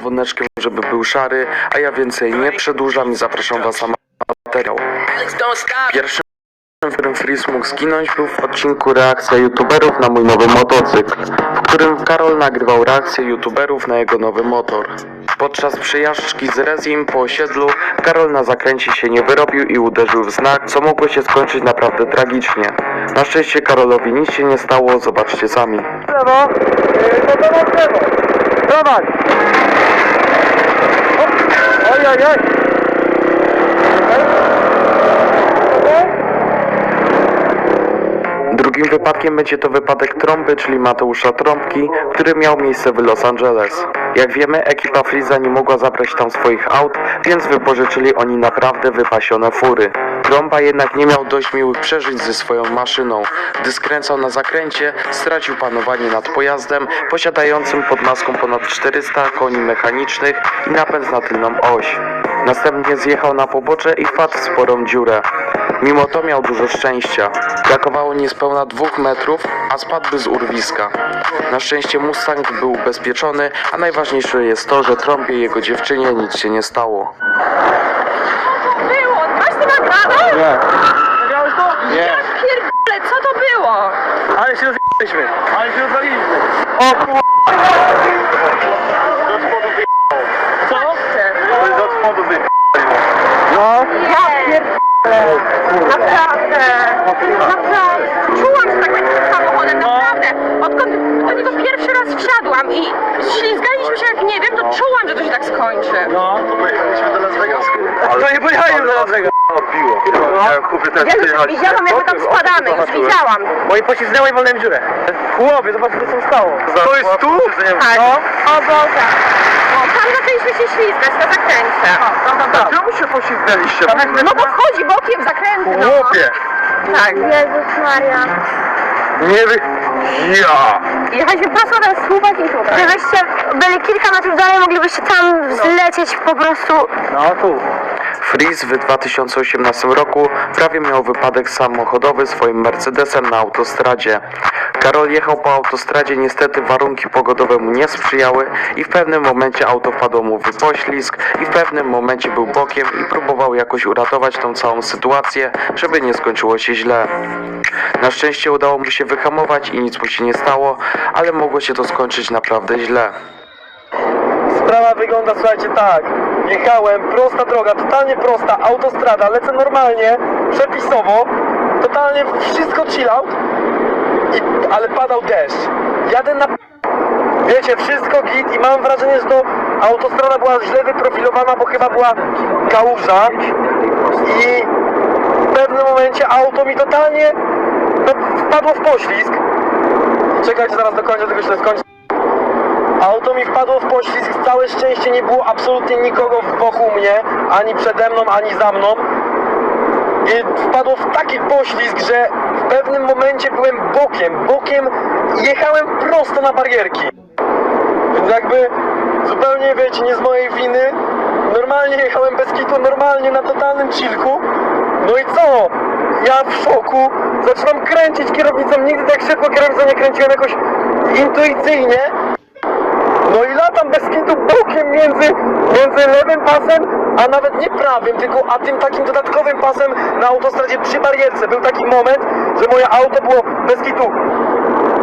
dzwoneczkiem, żeby był szary, a ja więcej nie przedłużam i zapraszam was na materiał. Pierwszym, w którym Freeze mógł zginąć, był w odcinku reakcja youtuberów na mój nowy motocykl, w którym Karol nagrywał reakcję youtuberów na jego nowy motor. Podczas przejażdżki z Rezim po osiedlu Karol na zakręcie się nie wyrobił i uderzył w znak, co mogło się skończyć naprawdę tragicznie. Na szczęście Karolowi nic się nie stało, zobaczcie sami. lewo, yy, no to na lewo. Drugim wypadkiem będzie to wypadek trąby, czyli Mateusza Trąbki, który miał miejsce w Los Angeles. Jak wiemy, ekipa Freeza nie mogła zabrać tam swoich aut, więc wypożyczyli oni naprawdę wypasione fury. Trąba jednak nie miał dość miłych przeżyć ze swoją maszyną. Gdy skręcał na zakręcie, stracił panowanie nad pojazdem, posiadającym pod maską ponad 400 koni mechanicznych i napęd na tylną oś. Następnie zjechał na pobocze i wpadł w sporą dziurę. Mimo to miał dużo szczęścia. Brakowało niespełna dwóch metrów, a spadłby z urwiska. Na szczęście Mustang był ubezpieczony, a najważniejsze jest to, że trąbie i jego dziewczynie nic się nie stało. było? Masz to nagrane? Nie. Nagrałeś to? Nie. Ja pierdolę, co to było? Ale się rozjechaliśmy. Ale się rozwaliliśmy. O kur... Do spodu wy... Co? Do spodu wy... No. Ja pierdolę. Naprawdę. Naprawdę. Czułam się tak takim samochodem, naprawdę. Odkąd do niego pierwszy raz wsiadłam i ślizgaliśmy się jak nie wiem, to czułam, że to się tak skończy. No. Pojechaliśmy do Las Vegas. To nie pojechaliśmy do Las Vegas. Odbiło. Ja chłopie też Ja już widziałam, jak my tam spadamy, już widziałam. Bo i poślizgnęło i walnąłem w dziurę. Chłopie, zobacz, co się stało. To jest tu? Tak. No. O Boże. O, tam zaczęliśmy się ślizgać na zakręcie. Tam, tam, tam. Czemu się poślizgnęliście? No bo wchodzi bokiem w zakręty, no. Chłopie. Tak. Jezus Maria. Nie wy... Ja. Jechaliśmy prosto ten słupek i tutaj. Gdybyście byli kilka metrów dalej, moglibyście tam zlecieć po prostu. No tu. Freeze w 2018 roku prawie miał wypadek samochodowy swoim Mercedesem na autostradzie. Karol jechał po autostradzie, niestety warunki pogodowe mu nie sprzyjały i w pewnym momencie auto wpadło mu w poślizg i w pewnym momencie był bokiem i próbował jakoś uratować tą całą sytuację, żeby nie skończyło się źle. Na szczęście udało mu się wyhamować i nic mu się nie stało, ale mogło się to skończyć naprawdę źle. Sprawa wygląda, słuchajcie, tak. Jechałem, prosta droga, totalnie prosta, autostrada, lecę normalnie, przepisowo, totalnie wszystko chill out, ale padał deszcz. Jadę na... Wiecie, wszystko git i mam wrażenie, że to autostrada była źle wyprofilowana, bo chyba była kałuża i w pewnym momencie auto mi totalnie wpadło w poślizg. Czekajcie, zaraz dokończę, tylko się skończę. Auto mi wpadło w poślizg, całe szczęście nie było absolutnie nikogo wokół mnie, ani przede mną, ani za mną. I wpadło w taki poślizg, że w pewnym momencie byłem bokiem, bokiem jechałem prosto na barierki. Więc jakby zupełnie wiecie, nie z mojej winy. Normalnie jechałem bez kitu, normalnie na totalnym chillku. No i co? Ja w szoku zaczynam kręcić kierownicą, nigdy tak szybko kierownicą nie kręciłem jakoś intuicyjnie. No i latam bez kitu bokiem między, między lewym pasem, a nawet nie prawym, tylko a tym takim dodatkowym pasem na autostradzie przy barierce. Był taki moment, że moje auto było bez kitu,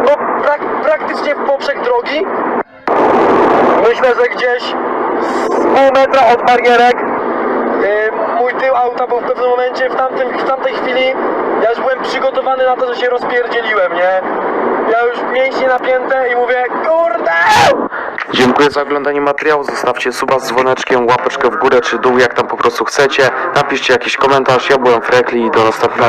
no prak, praktycznie w poprzek drogi. Myślę, że gdzieś z pół metra od barierek yy, mój tył auta był w pewnym momencie, w, tamtym, w tamtej chwili ja już byłem przygotowany na to, że się rozpierdzieliłem, nie? Ja już mięśnie napięte i mówię, kurde! Dziękuję za oglądanie materiału. Zostawcie suba z dzwoneczkiem, łapeczkę w górę czy dół, jak tam po prostu chcecie. Napiszcie jakiś komentarz. Ja byłem Frekli i do następnego.